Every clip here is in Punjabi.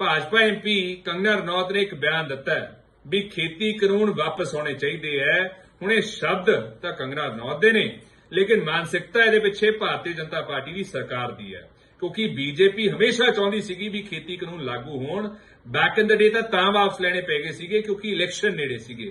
ਭਾਜਪਾ ਐਮਪੀ ਕੰਗਨਾ ਰਣੌਤ ਨੇ ਇੱਕ ਬਿਆਨ ਦਿੱਤਾ ਹੈ ਵੀ ਖੇਤੀ ਕਾਨੂੰਨ ਵਾਪਸ ਹੋਣੇ ਚਾਹੀਦੇ ਹੈ ਹੁਣ ਇਹ ਸ਼ਬਦ ਤਾਂ ਕੰਗਨਾ ਰਣੌਤ ਦੇ ਨੇ, ਲੇਕਿਨ ਮਾਨਸਿਕਤਾ ਇਹਦੇ ਪਿੱਛੇ ਭਾਰਤੀ ਜਨਤਾ ਪਾਰਟੀ ਦੀ ਸਰਕਾਰ ਦੀ ਹੈ ਕਿਉਂਕਿ ਬੀਜੇਪੀ ਹਮੇਸ਼ਾ ਚਾਹੁੰਦੀ ਸੀਗੀ ਵੀ ਖੇਤੀ ਕਾਨੂੰਨ ਲਾਗੂ ਹੋਣ। ਬੈਕ ਇਨ ਦ ਡੇ ਤਾਂ ਤਾਂ ਵਾਪਸ ਲੈਣੇ ਪੈ ਗਏ ਸੀਗੇ ਕਿਉਂਕਿ ਇਲੈਕਸ਼ਨ ਨੇੜੇ ਸੀਗੇ।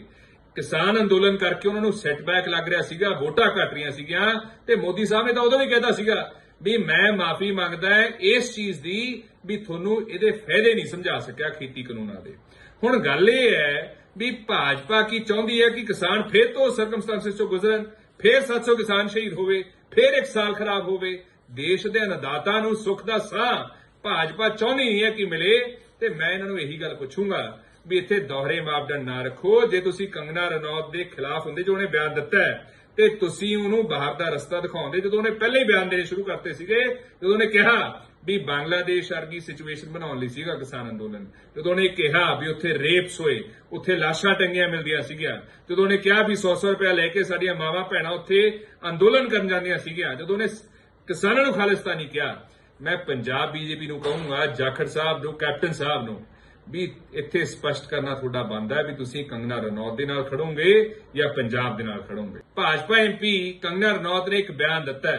ਕਿਸਾਨ ਅੰਦੋਲਨ ਕਰਕੇ ਉਹਨਾਂ ਨੂੰ ਸੈਟਬੈਕ ਲੱਗ ਰਿਹਾ ਸੀਗਾ, ਵੋਟਾਂ ਘਟ ਰਹੀਆਂ ਸੀਗੀਆਂ ਤੇ ਮੋਦੀ ਸਾਹਿਬ ਨੇ ਤਾਂ ਉਦੋਂ ਵੀ ਕਹਿਤਾ ਸੀਗਾ ਵੀ ਮੈਂ ਮਾਫੀ ਮੰਗਦਾ ਇਸ ਚੀਜ਼ ਦੀ ਵੀ ਤੁਹਾਨੂੰ ਇਹਦੇ ਫਾਇਦੇ ਨਹੀਂ ਸਮਝਾ ਸਕਿਆ ਖੇਤੀ ਕਾਨੂੰਨਾਂ ਦੇ। ਹੁਣ ਗੱਲ ਇਹ ਹੈ ਵੀ ਭਾਜਪਾ ਕੀ ਚਾਹੁੰਦੀ ਹੈ ਕਿ ਕਿਸਾਨ ਫੇਰ ਤੋਂ ਸਰਕਮਸਟੈਂਸਸ ਤੋਂ ਗੁਜ਼ਰਨ, ਫੇਰ 700 ਕਿਸਾਨ ਸ਼ਹੀਦ ਹੋਵੇ, ਫੇਰ ਇੱਕ ਸਾਲ ਖਰਾਬ ਹੋਵੇ। ਦੇਸ਼ ਦੇ ਅਨਦਾਤਾ ਨੂੰ ਸੁੱਖ ਦਾ ਸਾਹ ਭਾਜਪਾ ਚਾਹੁੰਦੀ ਨਹੀਂ ਹੈ ਕਿ ਮਿਲੇ ਤੇ ਮੈਂ ਇਹਨਾਂ ਨੂੰ ਇਹੀ ਗੱਲ ਪੁੱਛੂੰਗਾ ਵੀ ਇੱਥੇ ਦੋਹਰੇ ਮਾਪਦੰਡ ਨਾ ਰੱਖੋ। ਜੇ ਤੁਸੀਂ ਕੰਗਨਾ ਰਣੌਤ ਦੇ ਖਿਲਾਫ ਹੁੰਦੇ ਜੋ ਉਹਨੇ ਬਿਆਨ ਦਿੱਤਾ ਹੈ ਤੇ ਤੁਸੀਂ ਉਹਨੂੰ ਬਾਹਰ ਦਾ ਰਸਤਾ ਦਿਖਾਉਂਦੇ। ਜਦੋਂ ਉਹਨੇ ਪਹਿਲੇ ਹੀ ਬਿਆਨ ਦੇਣੇ ਸ਼ੁਰੂ ਕਰਤੇ ਸੀਗੇ, ਜਦੋਂ ਉਹਨੇ ਕਿਹਾ ਵੀ ਬੰਗਲਾਦੇਸ਼ ਵਰਗੀ ਸਿਚੁਏਸ਼ਨ ਬਣਾਉਣ ਲਈ ਸੀਗਾ ਕਿਸਾਨ ਅੰਦੋਲਨ, ਜਦੋਂ ਉਹਨੇ ਕਿਹਾ ਵੀ ਉੱਥੇ ਰੇਪਸ ਹੋਏ, ਉੱਥੇ ਲਾਸ਼ਾਂ ਟੰਗੀਆਂ ਮਿਲਦੀਆਂ ਸੀਗੀਆਂ, ਜਦੋਂ ਉਹਨੇ ਕਿਹਾ ਵੀ 100-100 ਰੁਪਏ ਲੈ ਕੇ ਸਾਡੀਆਂ ਮਾਵਾਂ ਭੈਣਾਂ ਉੱਥੇ ਅੰਦੋਲਨ ਕਰਨ ਜਾਂਦੀਆਂ ਸੀਗੀਆਂ, ਜਦੋਂ ਉਹਨੇ ਕਿਸਾਨਾਂ ਨੂੰ ਖਾਲਿਸਤਾਨੀ ਕਿਹਾ, ਮੈਂ ਪੰਜਾਬ ਬੀਜੇਪੀ ਨੂੰ ਕਹੂੰਗਾ, ਜਾਖੜ ਸਾਹਿਬ ਨੂੰ, ਕੈਪਟਨ ਸਾਹਿਬ ਨੂੰ ਵੀ ਇੱਥੇ ਸਪਸ਼ਟ ਕਰਨਾ ਤੁਹਾਡਾ ਬਣਦਾ ਹੈ ਵੀ ਤੁਸੀਂ ਕੰਗਨਾ ਰਣੌਤ ਦੇ ਨਾਲ ਖੜੋਗੇ ਜਾਂ ਪੰਜਾਬ ਦੇ ਨਾਲ ਖੜੋਗੇ। ਭਾਜਪਾ ਐਮਪੀ ਕੰਗਨਾ ਰਣੌਤ ਨੇ ਇੱਕ ਬਿਆਨ ਦਿੱਤਾ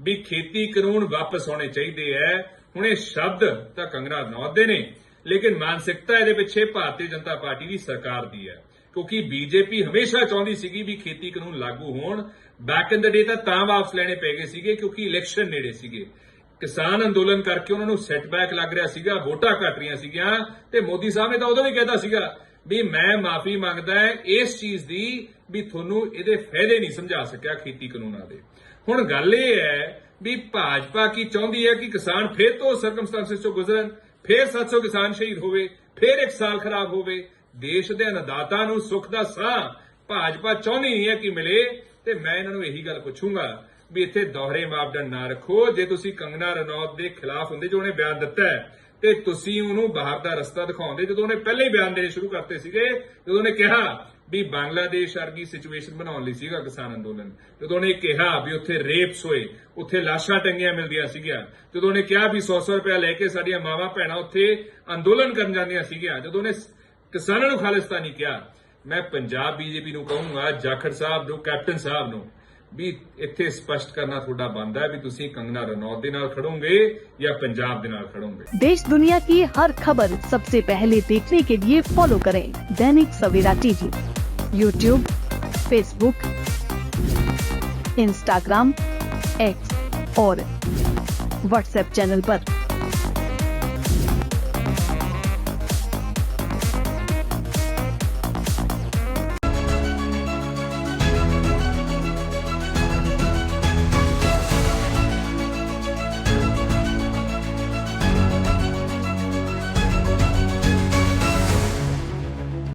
ਵੀ ਖੇਤੀ ਕਾਨੂੰਨ ਵਾਪਸ ਹੋਣੇ ਚਾਹੀਦੇ ਹੈ। ਹੁਣ ਇਹ ਸ਼ਬਦ ਤਾਂ ਕੰਗਨਾ ਰਣੌਤ ਦੇ ਨੇ, ਲੇਕਿਨ ਮਾਨਸਿਕਤਾ ਇਹਦੇ ਪਿੱਛੇ ਭਾਰਤੀ ਜਨਤਾ ਪਾਰਟੀ ਦੀ ਸਰਕਾਰ ਦੀ ਹੈ। ਕਿਉਂਕਿ ਬੀਜੇਪੀ ਹਮੇਸ਼ਾ ਚਾਹੁੰਦੀ ਸੀਗੀ ਵੀ ਖੇਤੀ ਕਾਨੂੰਨ ਲਾਗੂ ਹੋਣ। ਬੈਕ ਇਨ ਦ ਡੇ ਤਾਂ ਤਾਂ ਵਾਪਸ ਲੈਣੇ ਪੈ ਗਏ ਸੀਗੇ ਕਿਉਂਕਿ ਇਲੈਕਸ਼ਨ ਨੇੜੇ ਸੀਗੇ। ਕਿਸਾਨ ਅੰਦੋਲਨ ਕਰਕੇ ਉਹਨਾਂ ਨੂੰ ਸੈਟਬੈਕ ਲੱਗ ਰਿਹਾ ਸੀਗਾ, ਵੋਟਾਂ ਘਟ ਰਹੀਆਂ ਸੀਗੀਆਂ ਤੇ ਮੋਦੀ ਸਾਹਿਬ ਨੇ ਤਾਂ ਉਦੋਂ ਵੀ ਕਹਿਤਾ ਸੀਗਾ ਵੀ ਮੈਂ ਮਾਫੀ ਮੰਗਦਾ ਹੈ, ਇਸ ਚੀਜ਼ ਦੀ ਵੀ ਤੁਹਾਨੂੰ ਇਹਦੇ ਫਾਇਦੇ ਨਹੀਂ ਸਮਝਾ ਸਕਿਆ ਖੇਤੀ ਕਾਨੂੰਨਾਂ ਦੇ। ਹੁਣ ਗੱਲ ਇਹ ਹੈ ਵੀ ਭਾਜਪਾ ਕੀ ਚਾਹੁੰਦੀ ਹੈ ਕਿ ਕਿਸਾਨ ਫੇਰ ਤੋਂ ਸਰਕਮਸਟੈਂਸਸ ਤੋਂ ਗੁਜ਼ਰਨ, ਫੇਰ 700 ਕਿਸਾਨ ਸ਼ਹੀਦ ਹੋਵੇ, ਫੇਰ ਇੱਕ ਸਾਲ ਖਰਾਬ ਹੋਵੇ। ਦੇਸ਼ ਦੇ ਅਨਦਾਤਾ ਨੂੰ ਸੁੱਖ ਦਾ ਸਾਹ ਭਾਜਪਾ ਚਾਹੁੰਦੀ ਨਹੀਂ ਹੈ ਕਿ ਮਿਲੇ ਤੇ ਮੈਂ ਇਹਨਾਂ ਨੂੰ ਇਹੀ ਗੱਲ ਪੁੱਛੂੰਗਾ ਵੀ ਇੱਥੇ ਦੋਹਰੇ ਮਾਪਦੰਡ ਨਾ ਰੱਖੋ। ਜੇ ਤੁਸੀਂ ਕੰਗਨਾ ਰਣੌਤ ਦੇ ਖਿਲਾਫ ਹੁੰਦੇ ਜੋ ਉਹਨੇ ਬਿਆਨ ਦਿੱਤਾ ਹੈ, ਤੇ ਤੁਸੀਂ ਉਹਨੂੰ ਬਾਹਰ ਦਾ ਰਸਤਾ ਦਿਖਾਉਂਦੇ। ਜਦੋਂ ਉਹਨੇ ਪਹਿਲੇ ਹੀ ਬਿਆਨ ਦੇਣੇ ਸ਼ੁਰੂ ਕਰਤੇ ਸੀਗੇ, ਜਦੋਂ ਉਹਨੇ ਕਿਹਾ ਵੀ ਬੰਗਲਾਦੇਸ਼ ਵਰਗੀ ਸਿਚੁਏਸ਼ਨ ਬਣਾਉਣ ਲਈ ਸੀਗਾ ਕਿਸਾਨ ਅੰਦੋਲਨ, ਜਦੋਂ ਉਹਨੇ ਕਿਹਾ ਵੀ ਉੱਥੇ ਰੇਪਸ ਹੋਏ, ਉੱਥੇ ਲਾਸ਼ਾਂ ਟੰਗੀਆਂ ਮਿਲਦੀਆਂ ਸੀਗੀਆਂ, ਜਦੋਂ ਉਹਨੇ ਕਿਹਾ ਵੀ 100-100 ਰੁਪਏ ਲੈ ਕੇ ਸਾਡੀਆਂ ਮਾਵਾਂ ਭੈਣਾਂ ਉੱਥੇ ਅੰਦੋਲਨ ਕਰਨ ਜਾਂਦੀਆਂ ਸੀਗੀਆਂ, ਜਦੋਂ ਉਹਨੇ ਕਿਸਾਨਾਂ ਨੂੰ ਖਾਲਿਸਤਾਨੀ ਕਿਹਾ, ਮੈਂ ਪੰਜਾਬ ਬੀਜੇਪੀ ਨੂੰ ਕਹੂੰਗਾ, ਜਾਖੜ ਸਾਹਿਬ ਨੂੰ, ਕੈਪਟਨ ਸਾਹਿਬ ਨੂੰ ਵੀ ਇੱਥੇ ਸਪਸ਼ਟ ਕਰਨਾ ਤੁਹਾਡਾ ਬਣਦਾ ਹੈ ਵੀ ਤੁਸੀਂ ਕੰਗਨਾ ਰਣੌਤ ਦੇ ਨਾਲ ਖੜੋਗੇ ਜਾਂ ਪੰਜਾਬ ਦੇ ਨਾਲ ਖੜੋਗੇ देश दुनिया की हर खबर सबसे पहले देखने के लिए फॉलो करें Dainik Savera TV YouTube Facebook Instagram X और व्हाट्सएप चैनल पर।